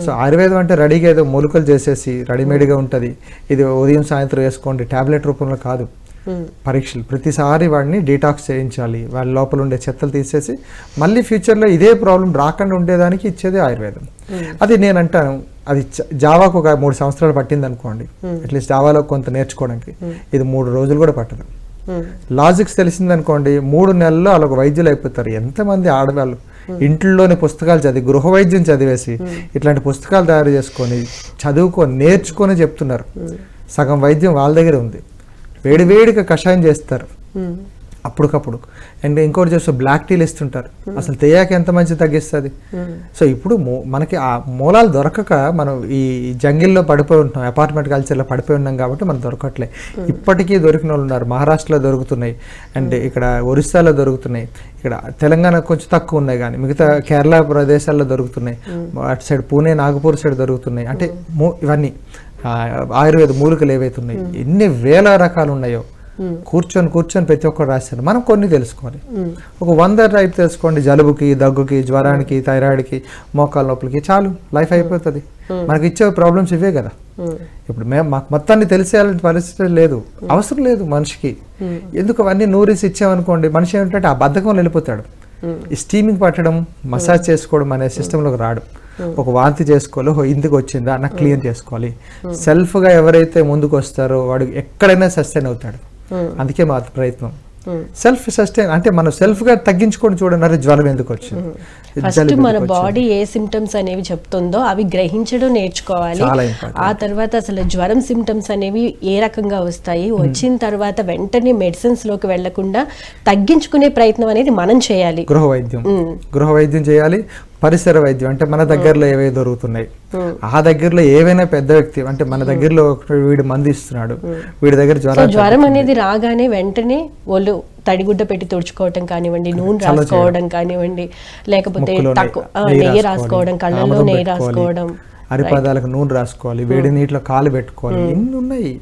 So ఆయుర్వేదం అంటే రెడీగా ఏదో మూలికలు చేసేసి రెడీమేడ్గా ఉంటుంది. ఇది ఉదయం సాయంత్రం వేసుకోండి. టాబ్లెట్ రూపంలో కాదు. పరీక్షలు. ప్రతిసారి వాడిని డీటాక్స్ చేయించాలి. వాళ్ళ లోపల ఉండే చెత్తలు తీసేసి మళ్ళీ ఫ్యూచర్లో ఇదే ప్రాబ్లం రాకుండా ఉండేదానికి ఇచ్చేది ఆయుర్వేదం. అది నేను అంటాను. అది జావాకు ఒక మూడు సంవత్సరాలు పట్టింది అనుకోండి. అట్లీస్ట్ జావాలో కొంత నేర్చుకోవడానికి. ఇది మూడు రోజులు కూడా పట్టదు. లాజిక్స్ తెలిసిందనుకోండి మూడు నెలల్లో వాళ్ళ ఒక వైద్యులు అయిపోతారు. ఎంతమంది ఆడవాళ్ళు ఇంట్లోని పుస్తకాలు చదివి గృహ వైద్యం చదివేసి ఇట్లాంటి పుస్తకాలు తయారు చేసుకొని చదువుకొని నేర్చుకొని చెప్తున్నారు. సగం వైద్యం వాళ్ళ దగ్గర ఉంది. వేడి వేడిగా కషాయం చేస్తారు. అప్పటికప్పుడు. అండ్ ఇంకోటి చేస్తే బ్లాక్ టీలు ఇస్తుంటారు అసలు తెయ్యాక ఎంత మంచి తగ్గిస్తుంది. సో ఇప్పుడు మూ- మనకి ఆ మూలాలు దొరకక మనం ఈ జంగిల్లో పడిపోయి ఉంటున్నాం. అపార్ట్మెంట్ కల్చర్లో పడిపోయి ఉన్నాం కాబట్టి మనం దొరకట్లే. ఇప్పటికీ దొరికిన వాళ్ళు ఉన్నారు. మహారాష్ట్రలో దొరుకుతున్నాయి. అండ్ ఇక్కడ ఒరిస్సాలో దొరుకుతున్నాయి. ఇక్కడ తెలంగాణ కొంచెం తక్కువ ఉన్నాయి కానీ మిగతా కేరళ ప్రదేశాల్లో దొరుకుతున్నాయి. అటు సైడ్ పూణే నాగపూర్ సైడ్ దొరుకుతున్నాయి. అంటే మూ- ఇవన్నీ ఆయుర్వేద మూలికలు ఏవైతే ఉన్నాయి ఎన్ని వేల రకాలు ఉన్నాయో కూర్చొని కూర్చొని ప్రతి ఒక్కరు రాశారు. మనం కొన్ని తెలుసుకోవాలి. ఒక వంద టైప్ తెలుసుకోండి. జలుబుకి దగ్గుకి జ్వరానికి థైరాయిడ్కి మోకాల నొప్పులకి. చాలు. లైఫ్ అయిపోతుంది. మనకి ఇచ్చే ప్రాబ్లమ్స్ ఇవే కదా. ఇప్పుడు మేము మాకు మొత్తాన్ని తెలిసేయాలంటే పరిస్థితి లేదు. అవసరం లేదు మనిషికి. ఎందుకు అవన్నీ నూరిసి ఇచ్చామనుకోండి మనిషి ఏమిటంటే ఆ బద్ధకం వెళ్ళిపోతాడు. ఈ స్టీమింగ్ పట్టడం మసాజ్ చేసుకోవడం అనే సిస్టంలోకి రాడు. ఒక వాంతి చేసుకోవాలి. ఇందుకు వచ్చిందా? నాకు క్లియర్ చేసుకోవాలి. సెల్ఫ్గా ఎవరైతే ముందుకు వస్తారో వాడు ఎక్కడైనా సస్టైన్ అవుతాడు. అందుకే మా ప్రయత్నం. సెల్ఫ్ సస్టైన్ అంటే మనం సెల్ఫ్గా తగ్గించుకొని చూడండి జ్వరం ఎందుకు వచ్చింది ఫస్ట్ జలుబు మన బాడీ ఏ సిమ్టమ్స్ అనేవి చెప్తుందో అవి గ్రహించడం నేర్చుకోవాలి. ఆ తర్వాత అసలు జ్వరం సిమ్టమ్స్ అనేవి ఏ రకంగా వస్తాయి? వచ్చిన తర్వాత వెంటనే మెడిసిన్స్లోకి వెళ్ళకుండా తగ్గించుకునే ప్రయత్నం అనేది మనం చేయాలి. గృహ వైద్యం గృహ వైద్యం చేయాలి. పరిసర వైద్యం అంటే మన దగ్గరలో ఏవైతే దొరుకుతున్నాయి. ఆ దగ్గరలో ఏవైనా పెద్ద వ్యక్తి అంటే మన దగ్గరలో ఒక వీడు మంది ఇస్తున్నాడు. వీడి దగ్గర జ్వరం జ్వరం అనేది రాగానే వెంటనే ఒళ్ళు తడిగుడ్డ పెట్టి తుడుచుకోవటం కానివ్వండి నూనె రాసుకోవడం కానివ్వండి లేకపోతే తక్కువ నెయ్యి రాసుకోవడం కళ్ళల్లో ఆముదం నెయ్యి రాసుకోవడం అరిపాదాలకు నూనె రాసుకోవాలి. వేడి నీటిలో కాలు పెట్టుకోవాలి. ఎన్ని ఉన్నాయి?